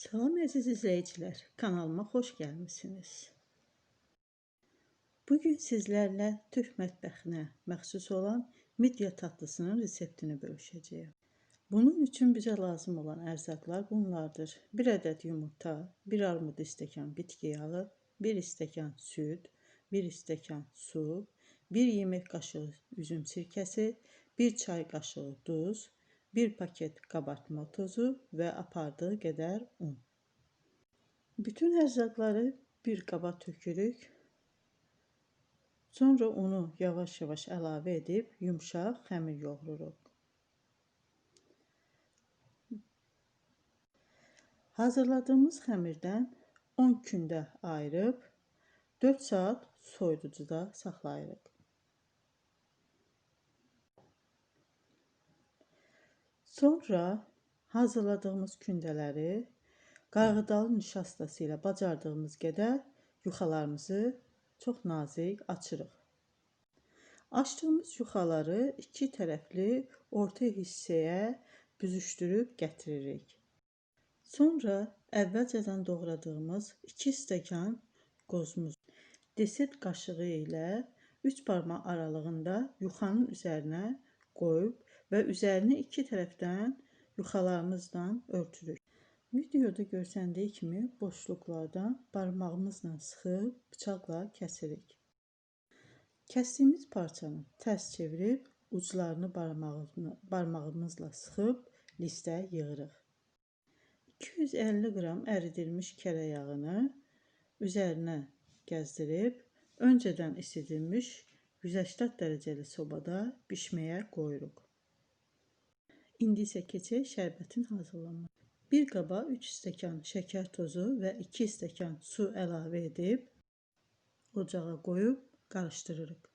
Salam əziz izləyicilər, kanalıma xoş gəlmisiniz. Bugün sizlərlə Türk mətbəxinə məxsus olan midye tatlısının reseptini bölüşəcəyəm. Bunun üçün bizə lazım olan ərzaqlar bunlardır. 1 ədəd yumurta, 1 armud stəkan bitki yağı, 1 stəkan süd, 1 stəkan su, 1 yemək qaşığı üzüm sirkəsi, 1 çay qaşığı duz, 1 paket qabartma tozu və apardığı qədər un. Bütün ərzaqları bir qaba tökürük. Sonra unu yavaş-yavaş əlavə edib yumşaq xəmir yoğururuq. Hazırladığımız xəmirdən 10 kündə ayırıb 4 saat soyuducuda saxlayırıq. Sonra hazırladığımız kündələri qarğıdalı nişastası ilə bacardığımız qədər yuxalarımızı çox nazik açırıq. Açdığımız yuxaları iki tərəfli orta hissəyə büzüşdürüb gətiririk. Sonra əvvəlcədən doğradığımız 2 stəkan qozumuz deset qaşığı ilə 3 barmaq aralığında yuxanın üzərinə qoyub və üzərini iki tərəfdən yuxalarımızla örtürük. Videoda görsəndiyi kimi boşluqlardan barmağımızla sıxıb bıçaqla kəsirik. Kəsdiyimiz parçanı tərs çevirib uclarını barmağımızla sıxıb listə yığırıq. 250 qram əridilmiş kərə yağını üzərinə gəzdirib öncədən isidilmiş 180 dərəcəli sobada bişməyə qoyuruq. İndi isə keçək şərbətin hazırlanmasına. Bir qaba 3 stəkan şəkər tozu və 2 stəkan su əlavə edib ocağa qoyub qarışdırırıq.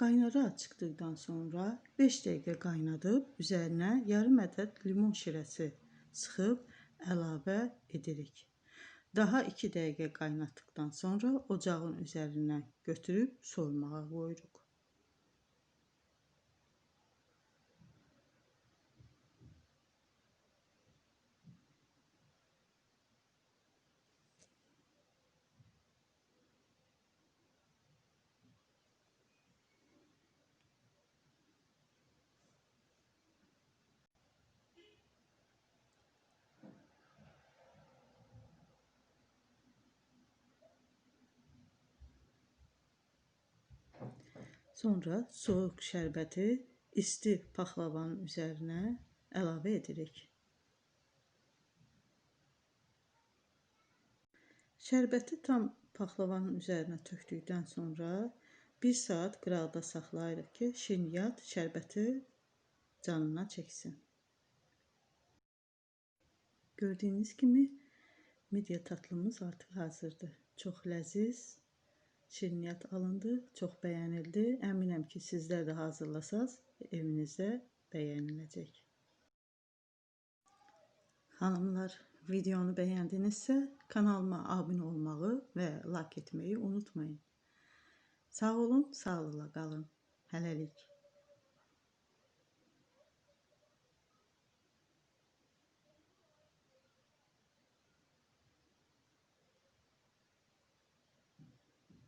Qaynara çıxdıqdan sonra 5 dəqiqə qaynadıb üzərinə yarım ədəd limon şirəsi sıxıb əlavə edirik. Daha 2 dəqiqə qaynatdıqdan sonra ocağın üzərindən götürüb soymağa qoyuruq. Sonra soğuk şərbəti isti paxlavanın üzərinə əlavə edirik. Şərbəti tam paxlavanın üzərinə tökdükdən sonra 1 saat qıraqda saxlayırıq ki, şirniyyat şərbəti canına çəksin. Gördüyünüz kimi midye tatlımız artıq hazırdır. Çox ləziz, şirniyyat alındı, çox bəyənildi. Əminəm ki, sizlər də hazırlasaz, evinizdə bəyəniləcək. Xanımlar, videonu bəyəndinizsə, kanalıma abunə olmağı və like etməyi unutmayın. Sağ olun, sağlıqla qalın. Hələlik.